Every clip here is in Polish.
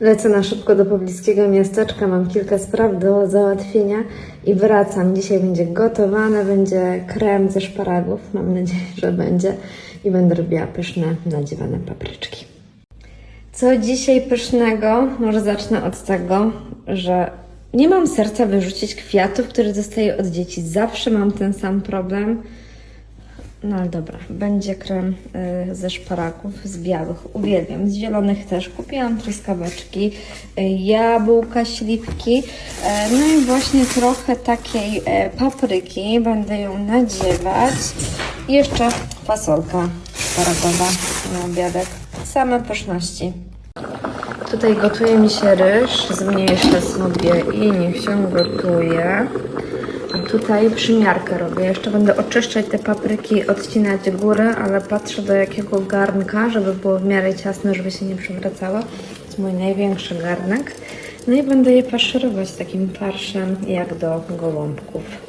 Lecę na szybko do pobliskiego miasteczka, mam kilka spraw do załatwienia i wracam. Dzisiaj będzie gotowane, będzie krem ze szparagów, mam nadzieję, że będzie i będę robiła pyszne, nadziewane papryczki. Co dzisiaj pysznego? Może zacznę od tego, że nie mam serca wyrzucić kwiatów, które dostaję od dzieci. Zawsze mam ten sam problem. No ale dobra, będzie krem y, ze szparaków, z białych. Uwielbiam. Z zielonych też. Kupiłam truskaweczki, y, jabłka, śliwki. E, no i właśnie trochę takiej papryki. Będę ją nadziewać. I jeszcze fasolka szparagowa na obiadek. Same pyszności. Tutaj gotuje mi się ryż, zmniejszę sobie i niech się gotuje. Tutaj przymiarkę robię. Jeszcze będę oczyszczać te papryki, odcinać góry, ale patrzę do jakiego garnka, żeby było w miarę ciasne, żeby się nie przewracało. To jest mój największy garnek. No i będę je faszerować takim farszem jak do gołąbków.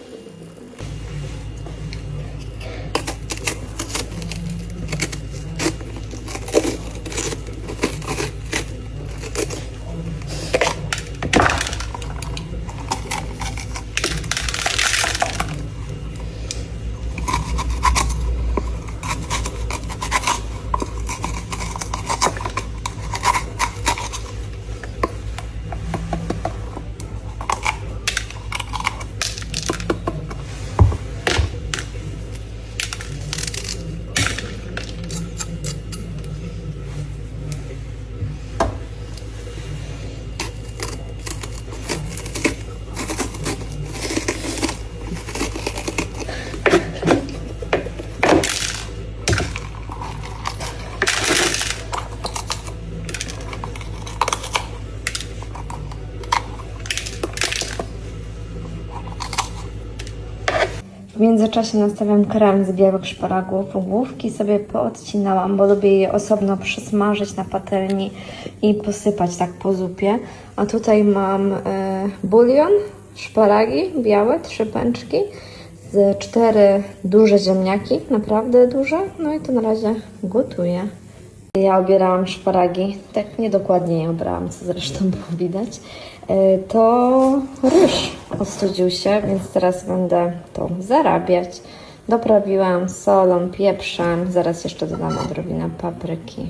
W międzyczasie nastawiam krem z białych szparagów. Główki sobie poodcinałam, bo lubię je osobno przysmażyć na patelni i posypać tak po zupie. A tutaj mam e, bulion, szparagi białe, trzy pęczki, z cztery duże ziemniaki, naprawdę duże. No i to na razie gotuję. Ja obierałam szparagi, tak niedokładnie je obrałam, co zresztą było widać. E, To ryż ostudził się, więc teraz będę to zarabiać. Doprawiłam solą, pieprzem, zaraz jeszcze dodam odrobinę papryki.